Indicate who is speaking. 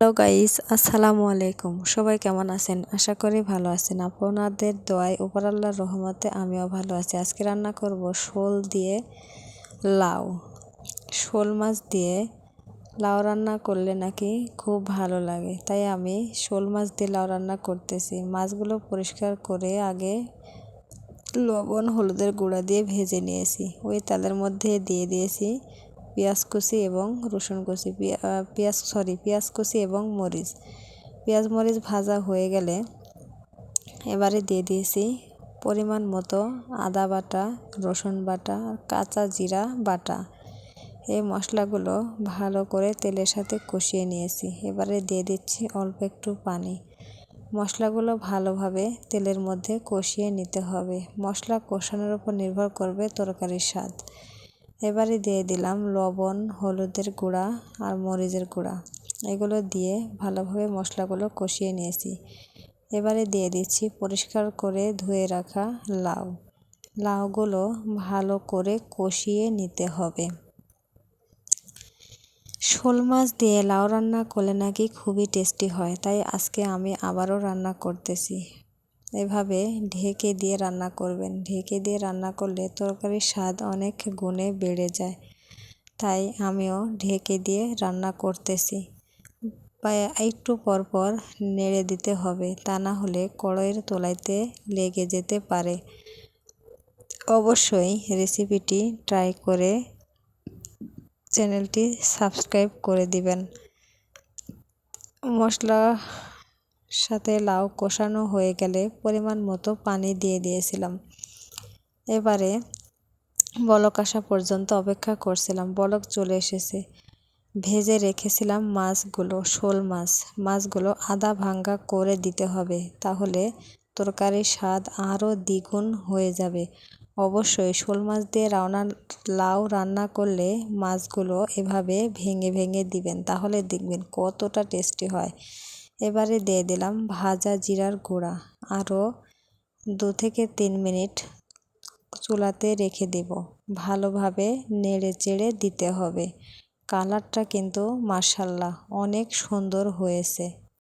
Speaker 1: Hello guys, আসসালামু আলাইকুম। সবাই কেমন আছেন? আশা করি ভালো আছেন। আপনাদের দোয়ায় উপর আল্লাহর রহমতে আমিও ভালো আছি। আজকে রান্না করব শোল দিয়ে লাউ। শোল মাছ দিয়ে লাউ রান্না করলে নাকি খুব ভালো লাগে। তাই আমি শোল মাছ দিয়ে লাউ রান্না করতেছি। মাছগুলো পরিষ্কার করে আগে লবণ, হলুদের গুঁড়া দিয়ে ভেজে নিয়েছি। ওই তেলের মধ্যে দিয়ে দিয়েছি পেঁয়াজ কুচি এবং রসুন কুচি পেঁয়াজ সরি পেঁয়াজ কুচি এবং মরিচ। পেঁয়াজ, মরিচ ভাজা হয়ে গেলে এবারে দিয়ে দিয়েছি পরিমাণ মতো আদা বাটা, রসুন বাটা, কাঁচা জিরা বাটা। এই মশলাগুলো ভালো করে তেলের সাথে কষিয়ে নিয়েছি। এবারে দিয়ে দিচ্ছি অল্প একটু পানি। মশলাগুলো ভালোভাবে তেলের মধ্যে কষিয়ে নিতে হবে। মশলা কষানোর উপর নির্ভর করবে তরকারির স্বাদ। এবারে দিয়ে দিলাম লবণ, হলুদের গুঁড়া আর মরিচের গুঁড়া। এগুলো দিয়ে ভালোভাবে মশলাগুলো কষিয়ে নিয়েছি। এবারে দিয়ে দিচ্ছি পরিষ্কার করে ধুয়ে রাখা লাউ। লাউগুলো ভালো করে কষিয়ে নিতে হবে। শোল মাছ দিয়ে লাউ রান্না করলে নাকি খুবই টেস্টি হয়, তাই আজকে আমি আবারও রান্না করতেছি। এভাবে ঢেকে দিয়ে রান্না করবেন। ঢেকে দিয়ে রান্না করলে তরকারির স্বাদ অনেক গুণে বেড়ে যায়। তাই আমিও ঢেকে দিয়ে রান্না করতেছি। একটু পর পর নেড়ে দিতে হবে, তা না হলে কড়াইয়ের তোলাইতে লেগে যেতে পারে। অবশ্যই রেসিপিটি ট্রাই করে চ্যানেলটি সাবস্ক্রাইব করে দিবেন। মশলা সাথে লাউ কষানো হয়ে গেলে পরিমাণ মতো পানি দিয়ে দিয়েছিলাম। এবারে বলক আসা পর্যন্ত অপেক্ষা করছিলাম। বলক চলে এসেছে। ভেজে রেখেছিলাম মাছগুলো, শোল মাছ। মাছগুলো আদা ভাঙ্গা করে দিতে হবে, তাহলে তরকারির স্বাদ আরও দ্বিগুণ হয়ে যাবে। অবশ্যই শোল মাছ দিয়ে রান্না লাউ রান্না করলে মাছগুলো এভাবে ভেঙে ভেঙে দিবেন, তাহলে দেখবেন কতটা টেস্টি হয়। এবারে দিয়ে দিলাম ভাজা জিরার গুঁড়া। আরও দু থেকে তিন মিনিট চুলাতে রেখে দেব। ভালোভাবে নেড়ে চেড়ে দিতে হবে। কালারটা কিন্তু মার্শাল্লাহ অনেক সুন্দর হয়েছে।